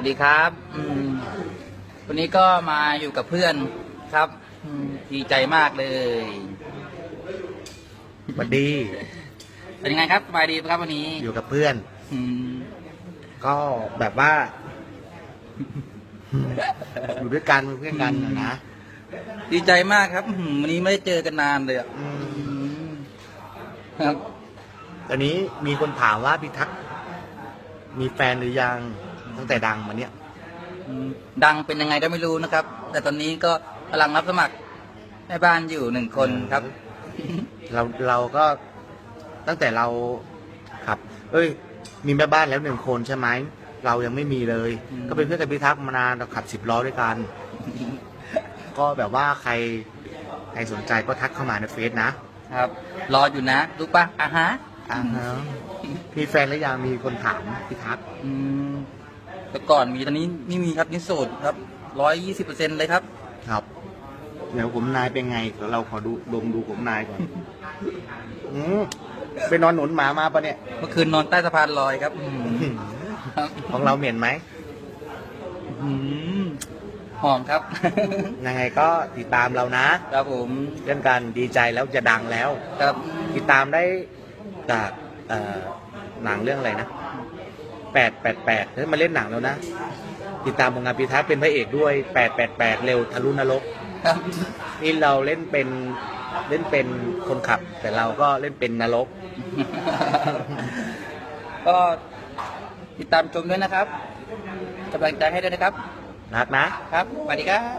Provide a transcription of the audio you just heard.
วัสดีครับอืมวันนี้ก็มาอยู่กับเพื่อนครับอืมดีใจมากเลยสวัสดี เป็นยังไงครับสบายดีไหมครับวันนี้ อยู่กับเพื่อนอืมก็แบบว่า อยู่ด้วยกันเป็นเพื่อนกันนะนะดีใจมากครับอืมวันนี้ไม่ได้เจอกันนานเลยอะอืมอืมครับตอนนี้มีคนถามว่าพี่ทักษ์มีแฟนหรือยัง ตั้งแต่ดังมาเนี่ยอืมดังเป็นยังไงก็ไม่รู้นะครับ แต่ตอนนี้ก็กำลังรับสมัครแม่บ้านอยู่หนึ่งคนครับ เราเราก็ตั้งแต่เราครับ เอ้ย มีแม่บ้านแล้วหนึ่งคนใช่ไหมเรายังไม่มีเลย อืม ก็เป็นเพื่อนกับพี่ทักษ์มานานเราขับสิบล้อด้วยกัน ก็แบบว่าใครใครสนใจก็ทักเข้ามาในเฟซนะครับ รออยู่นะรู้ปะอะฮะอ่าฮะมีแฟนหรือยังมีคนถามพี่ทักษ์อืม แต่ก่อนมีตอนนี้ไม่มีครับนี่โสดครับร้อยยี่สิบเปอร์เซ็นเลยครับ ครับเดี๋ยวผมนายเป็นไงเราขอดูดมดูผมนายก่อนอืมไปนอนหนุนหมามาปะเนี่ย เมื่อคืนนอนใต้สะพานลอยครับอืมครับของเราเหม็นไหม อืมหอมครับ ยังไงก็ติดตามเรานะครับผมเรื่องการดีใจแล้วจะดังแล้ว ครับติดตามได้จากเอ่อหนังเรื่องอะไรนะ แปดแปดแปดเฮ้ยมาเล่นหนังแล้วนะ ติดตามผลงานปีทักษ์เป็นพระเอกด้วยแปดแปดแปดเร็วทะลุนรกครับนี่เราเล่นเป็นเล่นเป็นคนขับ แต่เราก็เล่นเป็นนรก ก็ติดตามชมด้วยนะครับกำลังใจให้ด้วยนะครับ รักนะ ครับสวัสดีครับ